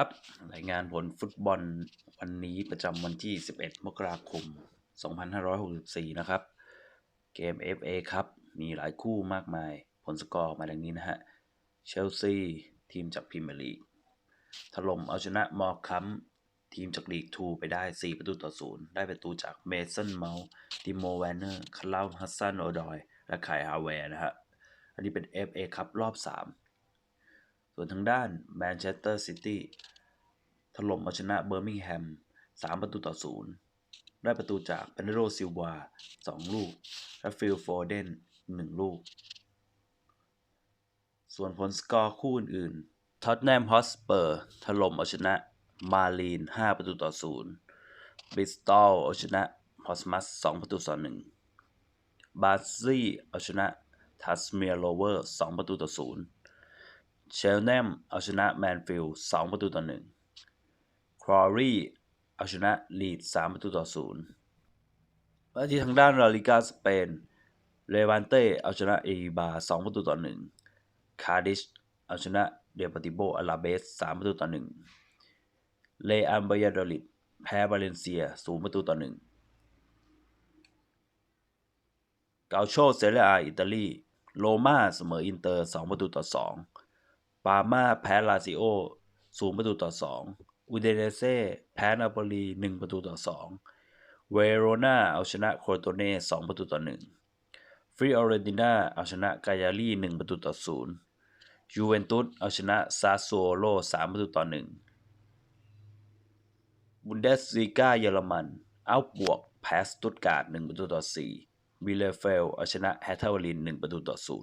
ครับรายงานผลฟุตบอลวันนี้ประจำวันที่ 11 มกราคม 2564 นะครับ เกม FA ครับมีหลายคู่มากมาย ผลสกอร์มาดังนี้นะฮะ เชลซี ทีมจากพรีเมียร์ลีก ถล่มเอาชนะมอคัมทีมจากลีก 2 ไปได้ 4 ประตูต่อ 0 ได้ประตูจากเมสันเมาส์ติโมแวนเนอร์คาร์ลฮัสซันโอดอย และไคฮาแวร์นะฮะ อันนี้เป็น FA ครับรอบ 3 ส่วนทางด้านแมนเชสเตอร์ซิตี้ถล่มเอาชนะเบอร์มิงแฮม 3 ประตูต่อ 0 ได้ประตูจากเปนโรซิลวา 2 ลูก และฟิลโฟเดน 1 ลูก ส่วนผลสกอร์คู่อื่นๆท็อตแนมฮอสเปอร์ถล่มเอาชนะมาลีน 5 ประตูต่อ 0บริสตอลเอาชนะพอสมัส 2 ประตูต่อ 1 บาซี่เอาชนะทัสเมียโรเวอร์ 2 ประตูต่อ 0 เชลแนมเอาชนะแมนฟิลด์2ประตูต่อ1ครอรีเอาชนะลีด3ประตูต่อ0และที่ทางด้านลาลิกาสเปนเลวันเต้เอาชนะเอบา2ประตูต่อ1คาดิชเอาชนะเดปติโบอาลาเบส3ประตูต่อ1เลอันบายาดอลิดแพ้บาเลนเซีย0ประตูต่อ1เกาโชเซเรียอาอิตาลี โรม่าเสมออินเตอร์2ประตูต่อ2 ปาม่าแพ้ลาซิโอ0ประตูต่อ2อุเดเนเซ่แพ้นาโปลี1ประตูต่อ2เวโรนาเอาชนะโครโตเน่2ประตูต่อ1ฟริออเรนติน่าเอาชนะกายาลี1ประตูต่อ0ยูเวนตุสเอาชนะซาสโซโล3ประตูต่อ1บุนเดสลีกาเยอรมัน เอาบวกแพ้สตุตการ์ด1ประตูต่อ4วิเลเฟลเอาชนะแฮตเทอร์ลิน1ประตูต่อ0ขอบ